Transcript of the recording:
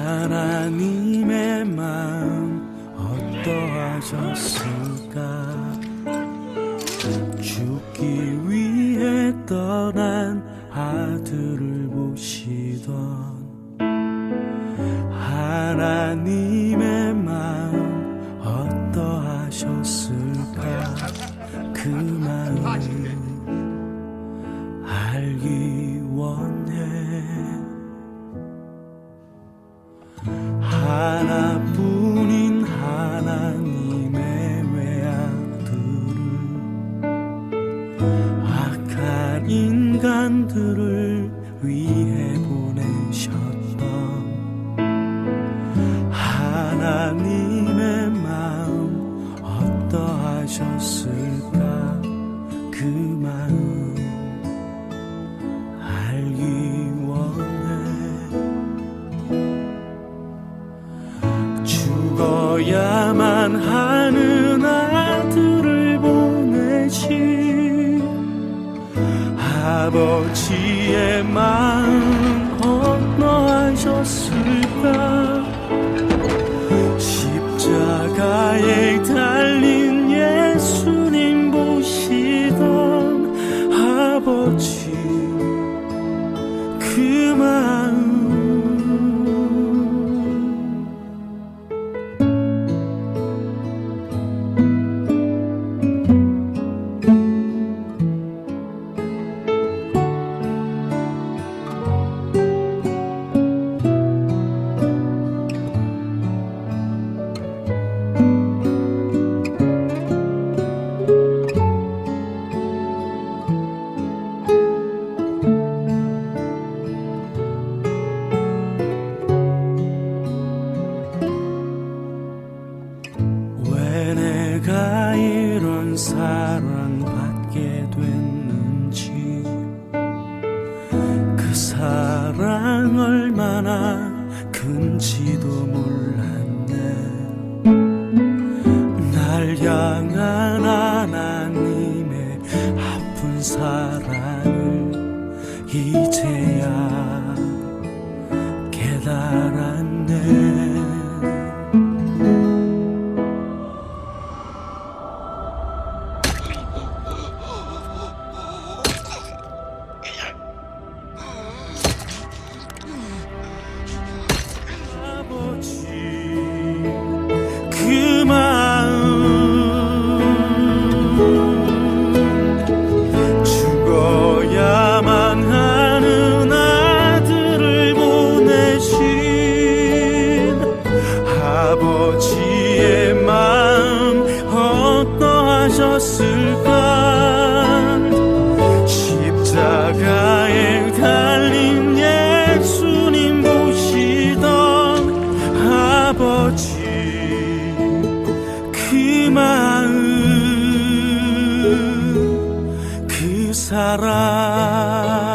하나님의 마음 어떠하셨을까? 죽기 위해 떠난 하나님의 마음 어떠하셨을까? 그 마음 알기 원해. 하나뿐인 하나님의 외아들을 악한 인간들을 위해 보내셨던 어떠하셨을까? 그 마음 알기 원해. 죽어야만 하는 아들을 보내신 아버지의 마음 사랑받게 됐는지. 그 사랑 얼마나 큰지도 몰랐네. 날 향한 하나님의 아픈 사랑을 이제 깨졌을까? 십자가에 달린 예수님 보시던 아버지 그 마음 그 사랑.